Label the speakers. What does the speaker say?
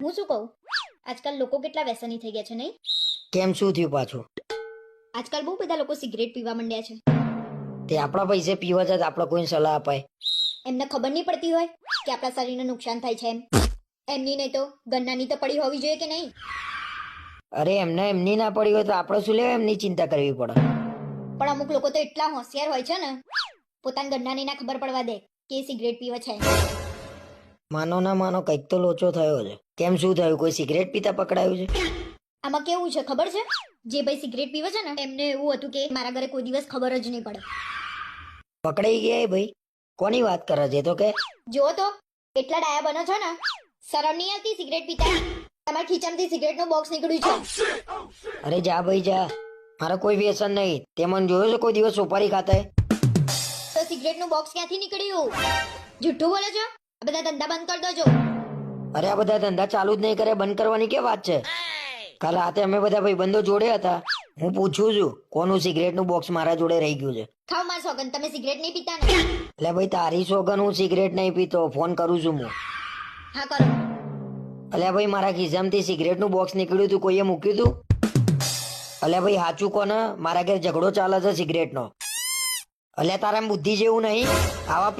Speaker 1: હું શું કહું? આજકાલ લોકો કેટલા વ્યસની થઈ ગયા છે નહીં?
Speaker 2: કેમ શું થયું પાછું?
Speaker 1: આજકાલ બહુ બધા લોકો સિગરેટ પીવા માંડ્યા છે.
Speaker 2: તે આપણા પૈસે પીવા જાય આપણે કોઈને સલાહ અપાય.
Speaker 1: એમને ખબર નહીં પડતી હોય કે આપણા શરીરને નુકસાન થાય છે એમ. એમની નહીં તો ગન્નાની તો પડી હોવી જોઈએ કે નહીં?
Speaker 2: અરે એમને એમની ના પડી હોય તો આપણે શું લેવા એમની ચિંતા કરવી પડે?
Speaker 1: પણ અમુક લોકો તો એટલા હોશિયાર હોય છે ને. પોતાના ગન્નાની ના ખબર પડવા દે કે સિગરેટ પીવે છે.
Speaker 2: માનો ના માનો કંઈક તો લોચો થયો છે. કેમ શું થયું? કોઈ સિગરેટ પીતા પકડાયું છે?
Speaker 1: આમાં કેવું છે? ખબર છે? જે ભાઈ સિગરેટ પીવે છે ને એમને એવું હતું કે મારા ઘરે કોઈ દિવસ ખબર જ નહીં પડે.
Speaker 2: પકડાઈ ગયા એ ભાઈ? કોની વાત કરે છે? તો કે
Speaker 1: જુઓ તો એટલા ડાયા બનો છો ને શરમ નહીં આવતી સિગરેટ પીતા. તમારા ખીચામાંથી સિગરેટનું બોક્સ નીકળ્યું છે.
Speaker 2: અરે જા ભાઈ જા. મારો કોઈ વ્યસન નહીં. તે મને જોયો છે કોઈ દિવસ સુપારી ખાતા?
Speaker 1: તો સિગરેટનું બોક્સ ક્યાંથી નીકળ્યું? જુઠ્ઠું બોલે છો? આ બધા ધંધા બંધ કરી દોજો.
Speaker 2: અરે આ બધા ધંધા ચાલુ જ નહીં કરે બંધ કરવાની કે વાત છે? કાલ રાતે અમે બધા ભાઈબંધો જોડે હતા. હું પૂછું છું કોનું સિગરેટનું બોક્સ મારા જોડે રહી ગયું છે?
Speaker 1: ખાવ માર સોગન તમે સિગરેટ નહીં પીતા ને?
Speaker 2: એટલે ભાઈ તારી સોગન હું સિગરેટ નહીં પીતો ફોન કરું છું હું.
Speaker 1: હા કરો.
Speaker 2: અલ્યા ભાઈ મારા ખિસ્સામાંથી સિગરેટનું બોક્સ નીકળ્યું હતું કોઈએ મૂક્યું હતું? અલ્યા ભાઈ સાચું કોને? મારા ઘેર ઝઘડો ચાલે છે સિગરેટ નો અલ્યા તારા બુદ્ધિ જેવું નહીં. આવા